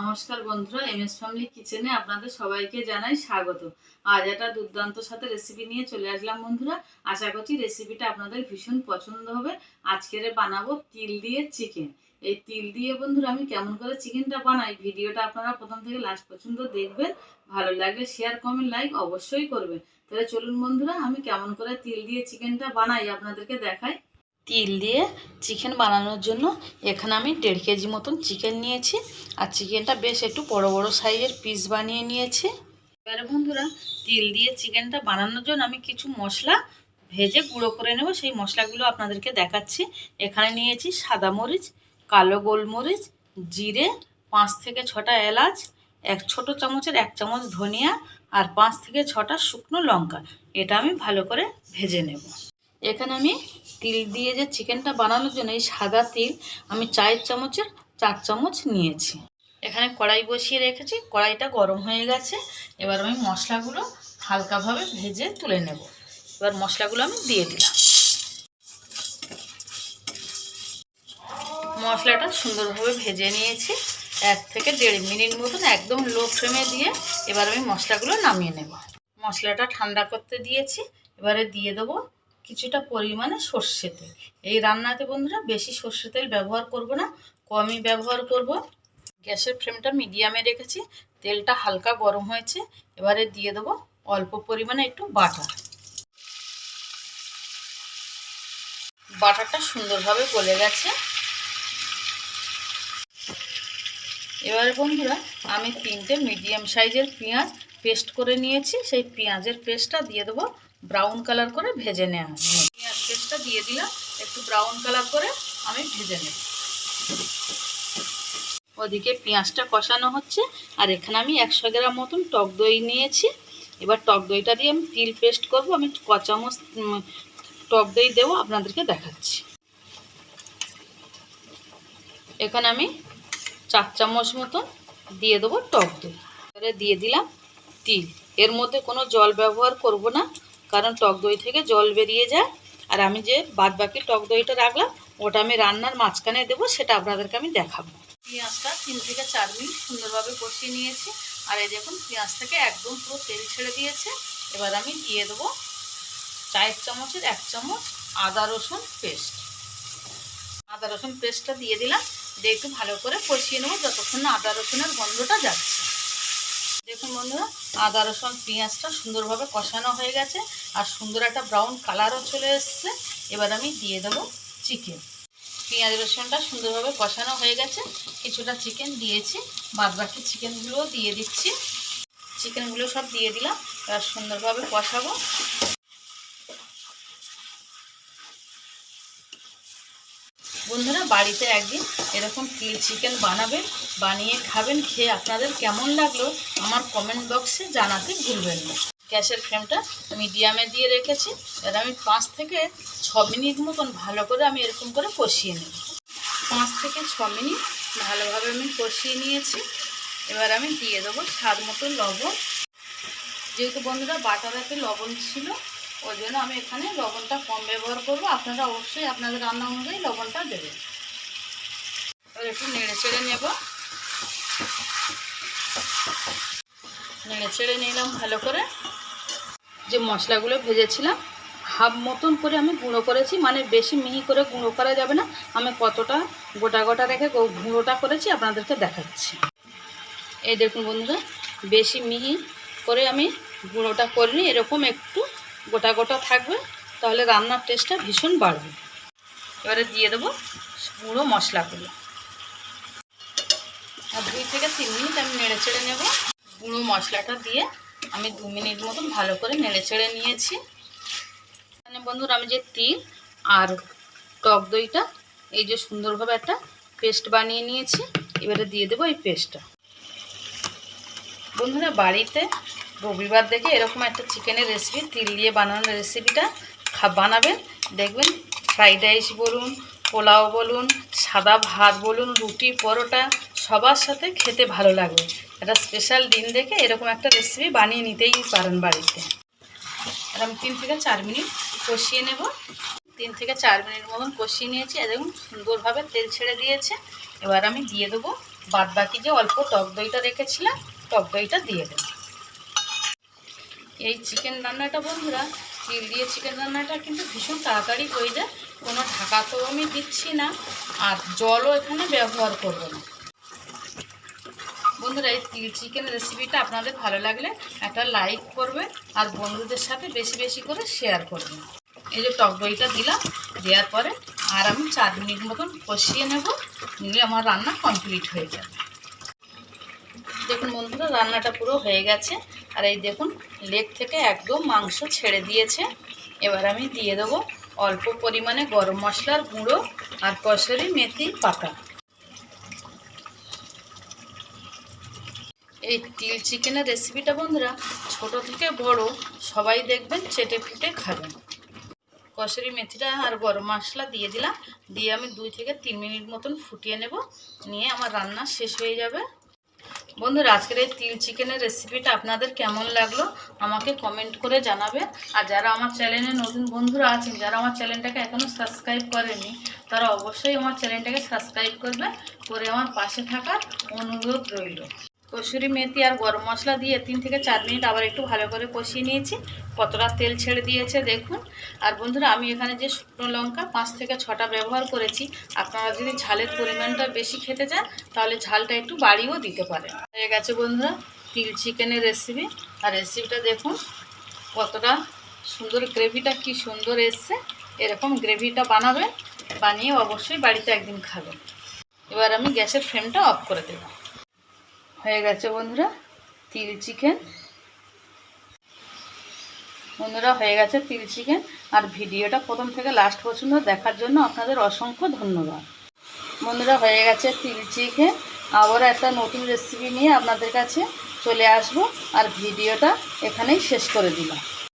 নমস্কার বন্ধুরা M S family কিচেনে আপনাদের সবাইকে জানাই স্বাগত। আজ একটা দুর্দান্ত সাথে রেসিপি নিয়ে চলে আসলাম বন্ধুরা। আশা করছি রেসিপিটা আপনাদের ভীষণ পছন্দ হবে। আজকের বানাবো তিল দিয়ে চিকেন এই তিল দিয়ে বন্ধুরা, আমি কেমন করে চিকেনটা বানাই ভিডিওটা আপনারা প্রথম থেকে লাস্ট পর্যন্ত দেখবেন। ভালো লাগলে শেয়ার কমেন্ট লাইক অবশ্যই করবেন। তাহলে চলুন বন্ধুরা, আমি কেমন করে তিল দিয়ে চিকেনটা বানাই আপনাদেরকে দেখাই। তিল দিয়ে চিকেন বানানোর জন্য এখানে আমি দেড় কেজি মতন চিকেন নিয়েছি। আর চিকেনটা বেশ একটু বড় বড় সাইজের পিস বানিয়ে নিয়েছি। এবারে বন্ধুরা, তিল দিয়ে চিকেনটা বানানোর জন্য আমি কিছু মশলা ভেজে গুঁড়ো করে নেব। সেই মশলাগুলো আপনাদেরকে দেখাচ্ছি। এখানে নিয়েছি সাদা মরিচ, কালো গোলমরিচ, জিরে, পাঁচ থেকে ছটা এলাচ, এক ছোট চামচের এক চামচ ধনিয়া, আর পাঁচ থেকে ছটা শুকনো লঙ্কা। এটা আমি ভালো করে ভেজে নেব। এখানে আমি তিল দিয়ে যে চিকেনটা বানানোর জন্য এই সাদা তিল আমি চায়ের চামচের চার চামচ নিয়েছি। এখানে কড়াই বসিয়ে রেখেছি, কড়াইটা গরম হয়ে গেছে। এবার আমি মশলাগুলো হালকাভাবে ভেজে তুলে নেব। এবার মশলাগুলো আমি দিয়ে দিলাম। মশলাটা সুন্দরভাবে ভেজে নিয়েছি, এক থেকে দেড় মিনিট মতন একদম লো ফ্লেমে দিয়ে এবার আমি মশলাগুলো নামিয়ে নেব। মশলাটা ঠান্ডা করতে দিয়েছি, এবারে দিয়ে দেবো কিছুটা পরিমাণে সর্ষে তেল। এই রান্নাতে বন্ধুরা বেশি সর্ষে তেল ব্যবহার করব না, কমই ব্যবহার করব। গ্যাসের ফ্লেমটা মিডিয়ামে রেখেছি, তেলটা হালকা গরম হয়েছে, এবারে দিয়ে দেবো অল্প পরিমাণে একটু বাটা বাটারটা সুন্দরভাবে গলে গেছে। এবারে বন্ধুরা আমি তিনটে মিডিয়াম সাইজের পেঁয়াজ পেস্ট করে নিয়েছি, সেই পেঁয়াজের পেস্টটা দিয়ে দেবো ব্রাউন কালার করে ভেজে নেওয়া পেঁয়াজ পেস্টটা দিয়ে দিলাম, একটু ব্রাউন কালার করে আমি ভেজে নেব। ওদিকে পেঁয়াজটা কষানো হচ্ছে, আর এখানে আমি একশো গ্রাম মতন টক দই নিয়েছি। এবার টক দইটা দিয়ে আমি তিল পেস্ট করব, আমি ক চামচ টক দই দেবো, আপনাদেরকে দেখাচ্ছি। এখানে আমি চার চামচ মতন দিয়ে দেবো টক দই। দিয়ে দিলাম তিল। এর মধ্যে কোনো জল ব্যবহার করব না কারণ টক দই থেকে জল বেরিয়ে যায়। আর আমি যে বাদ বাকি টক দইটা রাখলাম, ওটা আমি রান্নার মাঝখানে দেবো, সেটা আপনাদেরকে আমি দেখাবো। পেঁয়াজটা তিন থেকে চার মিনিট সুন্দরভাবে কষিয়ে নিয়েছি। আর এই দেখুন, পেঁয়াজ থেকে একদম পুরো তেল ছেড়ে দিয়েছে। এবার আমি দিয়ে দেবো চায়ের চামচের এক চামচ আদা রসুন পেস্ট। আদা রসুন পেস্টটা দিয়ে দিলাম। দিয়ে একটু ভালো করে কষিয়ে নেব, যতক্ষণ না আদা রসুনের গন্ধটা যাচ্ছে। দেখুন বন্ধুরা, আদা, রসুন, পেঁয়াজটা সুন্দরভাবে কষানো হয়ে গেছে আর সুন্দর একটা ব্রাউন কালারও চলে এসছে। এবার আমি দিয়ে দেবো চিকেন পেঁয়াজ, রসুনটা সুন্দরভাবে কষানো হয়ে গেছে। কিছুটা চিকেন দিয়েছি বাদ বাকি চিকেনগুলোও দিয়ে দিচ্ছি। চিকেনগুলো সব দিয়ে দিলাম, এবার সুন্দরভাবে কষাবো। বন্ধুরা, বাড়িতে একদিন এরকম চিকেন বানাবেন, বানিয়ে খাবেন, খেয়ে আপনাদের কেমন লাগল আমার কমেন্ট বক্সে জানাতে ভুলবেন না। গ্যাসের ফ্লেমটা মিডিয়ামে দিয়ে রেখেছি, এবার আমি পাঁচ থেকে ছ মিনিট মতন ভালো করে আমি এরকম করে কষিয়ে নেব। পাঁচ থেকে ছ মিনিট ভালোভাবে আমি কষিয়ে নিয়েছি, এবার আমি দিয়ে দেবো স্বাদ মতো লবণ। যেহেতু বন্ধুরা বাটারাতে লবণ ছিল ওই জন্য আমি এখানে লবণটা কম ব্যবহার করব। আপনারা অবশ্যই আপনাদের রান্না অনুযায়ী লবণটা দেবেন। একটু নেড়ে চেড়ে নেব। নেড়ে চেড়ে নিলাম ভালো করে। যে মশলাগুলো ভেজেছিলাম, হাফ মতন করে আমি গুঁড়ো করেছি। মানে বেশি মিহি করে গুঁড়ো করা যাবে না। আমি কতটা গোটা গোটা রেখে গুঁড়োটা করেছি আপনাদেরকে দেখাচ্ছি। এই দেখুন বন্ধুরা, বেশি মিহি করে আমি গুঁড়োটা করিনি। এরকম একটু গোটা গোটা থাকবে, তাহলে রান্নার টেস্টটা ভীষণ বাড়বে। এবারে দিয়ে দেবো গুঁড়ো মশলাগুলো। আর দুই থেকে তিন মিনিট আমি নেড়ে চেড়ে নেব। গুঁড়ো মশলাটা দিয়ে আমি দু মিনিট মতন ভালো করে নেড়ে চেড়ে নিয়েছি। এখানে বন্ধুরা, আমি যে তিল আর টক দইটা, এই যে সুন্দরভাবে একটা পেস্ট বানিয়ে নিয়েছি, এবারে দিয়ে দেবো এই পেস্টটা। বন্ধুরা, বাড়িতে রবিবার দেখে এরকম একটা চিকেনের রেসিপি তিল দিয়ে বানানোর রেসিপিটা খা বানাবেন। দেখবেন ফ্রাইড রাইস বলুন, পোলাও বলুন, সাদা ভাত বলুন, রুটি, পরোটা, সবার সাথে খেতে ভালো লাগবে। একটা স্পেশাল দিন দেখে এরকম একটা রেসিপি বানিয়ে নিতেই পারেন বাড়িতে। আর আমি তিন থেকে চার মিনিট কষিয়ে নেব। তিন থেকে চার মিনিট মতন কষিয়ে নিয়েছি। এরকম সুন্দরভাবে তেল ছেড়ে দিয়েছে। এবার আমি দিয়ে দেবো বাদ বাকি যে অল্প টক দইটা রেখেছিলাম, টক দইটা দিয়ে দেব। এই চিকেন রান্নাটা বন্ধুরা, তিল দিয়ে চিকেন রান্নাটা কিন্তু ভীষণ তাড়াতাড়ি হয়ে যায়, কোনো ঢাকা তো আমি দিচ্ছি না, আর জলও এখানে ব্যবহার করব না। বন্ধুরা, এই তিল চিকেন রেসিপিটা আপনাদের ভালো লাগলে একটা লাইক করবে, আর বন্ধুদের সাথে বেশি বেশি করে শেয়ার করবে। এই যে টক দইটা দিলাম, দেওয়ার পরে আর আমি চার মিনিট মতন কষিয়ে নেব, নিলে আমার রান্না কমপ্লিট হয়ে যাবে। দেখুন বন্ধুরা, রান্নাটা পুরো হয়ে গেছে আর এই দেখুন লেগ থেকে একদম মাংস ছেড়ে দিয়েছে। এবার আমি দিয়ে দেবো অল্প পরিমাণে গরম মশলার গুঁড়ো আর কসরি মেথি পাতা। এই তিল চিকেনের রেসিপিটা বন্ধুরা, ছোট থেকে বড় সবাই দেখবেন, চেটে ফুটে খাবেন। কসুরি মেথিটা আর গরম মশলা দিয়ে দিলাম, দিয়ে আমি দুই থেকে তিন মিনিট মতন ফুটিয়ে নেব, নিয়ে আমার রান্না শেষ হয়ে যাবে। বন্ধুরা, আজকের এই তিল চিকেনের রেসিপিটা আপনাদের কেমন লাগল আমাকে কমেন্ট করে জানাবে আর যারা আমার চ্যানেলে নতুন বন্ধুরা আছেন, যারা আমার চ্যানেলটাকে এখনও সাবস্ক্রাইব করেনি তারা অবশ্যই আমার চ্যানেলটাকে সাবস্ক্রাইব করবে করে আমার পাশে থাকার অনুরোধ রইল। কসুরি মেথি আর গরম মশলা দিয়ে তিন থেকে চার মিনিট আবার একটু ভালো করে কষিয়ে নিয়েছি। কতটা তেল ছেড়ে দিয়েছে দেখুন। আর বন্ধুরা, আমি এখানে যে শুকনো লঙ্কা পাঁচ থেকে ছটা ব্যবহার করেছি, আপনারা যদি ঝালের পরিমাণটা বেশি খেতে চান, তাহলে ঝালটা একটু বাড়িয়েও দিতে পারেন। হয়ে গেছে বন্ধুরা, তিল চিকেনের রেসিপি আর রেসিপিটা দেখুন, কতটা সুন্দর গ্রেভিটা কি সুন্দর এসছে। এরকম গ্রেভিটা বানাবেন, বানিয়ে অবশ্যই বাড়িতে একদিন খাবেন। এবার আমি গ্যাসের ফ্লেমটা অফ করে দেবো। হয়ে গেছে বন্ধুরা, তিল চিকেন। বন্ধুরা, হয়ে গেছে তিল চিকেন। আর ভিডিওটা প্রথম থেকে লাস্ট পর্যন্ত দেখার জন্য আপনাদের অসংখ্য ধন্যবাদ। বন্ধুরা, হয়ে গেছে তিল চিকেন। আবার একটা নতুন রেসিপি নিয়ে আপনাদের কাছে চলে আসব। আর ভিডিওটা এখানেই শেষ করে দিলাম।